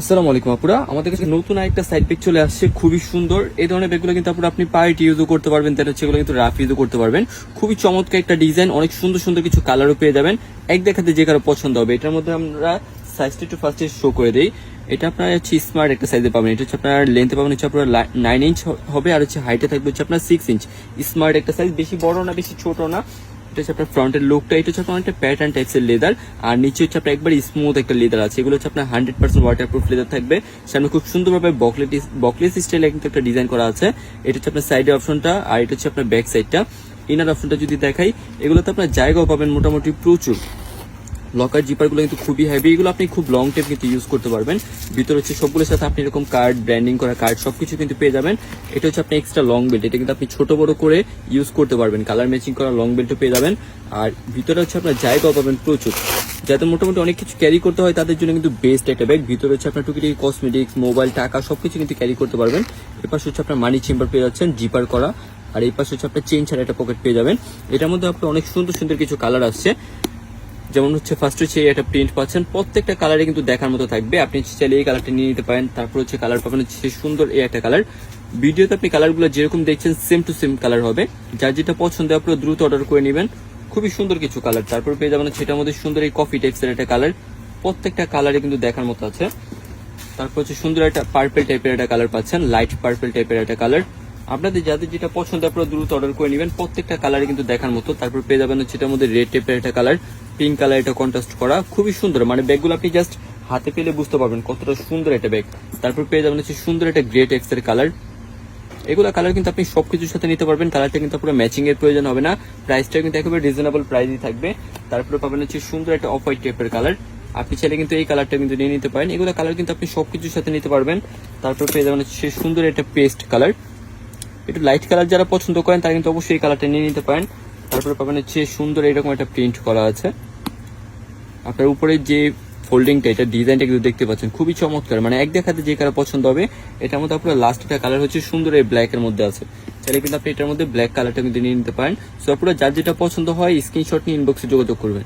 আসসালামু আলাইকুম আপুরা। আমাদের কাছে নতুন একটা সাইড ব্যাগ চলে আসছে, খুবই সুন্দর। এই ধরনের ব্যাগগুলো কিন্তু আপুরা আপনি পার্টি ইউজও করতে পারবেন তাহলে হচ্ছে এগুলো কিন্তু রাফ ইউজও করতে পারবেন। খুবই চমৎকার একটা ডিজাইন অনেক সুন্দর সুন্দর কিছু কালারও পেয়ে যাবেন। এক দেখাতে যে কারও পছন্দ হবে, এটার মধ্যে আমরা সাইজটা একটু ফার্স্টে শো করে দিই। এটা আপনার হচ্ছে স্মার্ট একটা সাইজে পাবেন। এটা হচ্ছে আপনার লেন্থে পাবেন হচ্ছে আপনার নাইন ইঞ্চ হবে, আর হচ্ছে হাইটে থাকবে হচ্ছে আপনার সিক্স ইঞ্চ স্মার্ট একটা সাইজ বেশি বড় না, বেশি ছোট না। এটা হচ্ছে আপনার ফ্রন্টের লুকটা এটা হচ্ছে আপনার একটা প্যাটার্ন টাইপসের লেদার আর নিচে হচ্ছে আপনার একবার স্মুথ একটা লেদার আছে। এগুলো হচ্ছে আপনার hundred percent water proof leather থাকবে। সামনে খুব সুন্দরভাবে বকলেট বকলেস স্টাইলে কিন্তু একটা ডিজাইন করা আছে। এটা হচ্ছে আপনার সাইডের অপশনটা আর এটা হচ্ছে আপনার ব্যাক সাইডটা ইনার অপশনটা যদি দেখাই, এগুলোতে আপনার জায়গাও পাবেন মোটামুটি প্রচুর। লকার জিপারগুলো কিন্তু খুবই হেভি এগুলো আপনি খুব লং টাইম কিন্তু ইউজ করতে পারবেন। ভিতরে হচ্ছে সবগুলোর সাথে আপনি এরকম কার্ড ব্র্যান্ডিং করা কার্ড সবকিছু কিন্তু পেয়ে যাবেন। এটা হচ্ছে আপনি এক্সট্রা লং বেল্ট এটা কিন্তু আপনি ছোট বড় করে ইউজ করতে পারবেন। কালার ম্যাচিং করা লং বেল্টও পেয়ে যাবেন। আর ভিতরে হচ্ছে আপনার জায়গাও পাবেন প্রচুর। যাতে মোটামুটি অনেক কিছু ক্যারি করতে হয়, তাদের জন্য কিন্তু বেস্ট একটা ব্যাগ ভিতরে হচ্ছে আপনার টুকিটাকি কসমেটিক্স মোবাইল টাকা সবকিছু কিন্তু ক্যারি করতে পারবেন। এপাশে হচ্ছে আপনার মানি চেম্বার পেয়ে যাচ্ছেন জিপার করা। আর এই পাশে হচ্ছে আপনার চেন ছাড়া একটা পকেট পেয়ে যাবেন। এটার মধ্যে আপনার অনেক সুন্দর সুন্দর কিছু কালার আসছে। যেমন হচ্ছে ফার্স্ট হচ্ছে একটা প্রিন্ট পাচ্ছেন, প্রত্যেকটা কালারে কিন্তু দেখার মতো থাকবে। আপনি চাইলে এই কালারটা নিয়ে নিতে পারেন, তারপর হচ্ছে কালার পাবেন হচ্ছে সুন্দর এই একটা কালার ভিডিওতে আপনি কালারগুলো যেরকম দেখছেন সেম টু সেম কালার হবে। যার যেটা পছন্দ আপনারা দ্রুত অর্ডার করে নেবেন। খুবই সুন্দর কিছু কালার তারপর পেয়ে যাবেন এটার মধ্যে সুন্দর এই কফি টাইপসের একটা কালার প্রত্যেকটা কালারে কিন্তু দেখার মতো আছে। তারপর হচ্ছে সুন্দর একটা পার্পেল টাইপের একটা কালার পাচ্ছেন লাইট পার্পেল টাইপের একটা কালার আপনাদের যাদের যেটা পছন্দ আপনারা দ্রুত অর্ডার করে নেবেন। প্রত্যেকটা কালারে কিন্তু দেখার মতো। তারপর পেয়ে যাবেন হচ্ছে এটার মধ্যে রেড টাইপের একটা কালার পিঙ্ক কালার এটা কন্ট্রাস্ট করা খুবই সুন্দর। মানে ব্যাগগুলো আপনি জাস্ট হাতে পেলে বুঝতে পারবেন কতটা সুন্দর একটা ব্যাগ। তারপর পেয়ে যাবেন হচ্ছে সুন্দর একটা গ্রেট এক্সের কালার এগুলো কালার কিন্তু আপনি সবকিছুর সাথে নিতে পারবেন। কালারটা কিন্তু পুরো ম্যাচিং এর প্রয়োজন হবে না। প্রাইসটা কিন্তু একেবারে রিজনেবল প্রাইসই থাকবে। তারপরে পাবেন হচ্ছে সুন্দর একটা অফ হোয়াইট টাইপের কালার আপনি চাইলে কিন্তু এই কালারটা কিন্তু নিয়ে নিতে পারেন। এগুলো কালার কিন্তু আপনি সবকিছুর সাথে নিতে পারবেন। তারপর পেয়ে যাবেন হচ্ছে সুন্দর একটা পেস্ট কালার একটু লাইট কালার যারা পছন্দ করেন, তারা কিন্তু অবশ্যই এই কালারটা নিয়ে নিতে পারেন। তারপরে পাবেন হচ্ছে সুন্দর এরকম একটা প্রিন্ট করা আছে। আপনার উপরে যে ফোল্ডিংটা এটা ডিজাইনটা কিন্তু দেখতে পাচ্ছেন, খুবই চমৎকার। মানে এক দেখাতে যে কালার পছন্দ হবে, এটার মধ্যে আপনার লাস্ট একটা কালার হচ্ছে সুন্দর এই ব্ল্যাক এর মধ্যে আছে। তাহলে কিন্তু আপনি এটার মধ্যে ব্ল্যাক কালারটা কিন্তু নিয়ে নিতে পারেন। সো আপনারা যার যেটা পছন্দ হয় স্ক্রিনশট নিয়ে ইনবক্সে যোগাযোগ করবেন।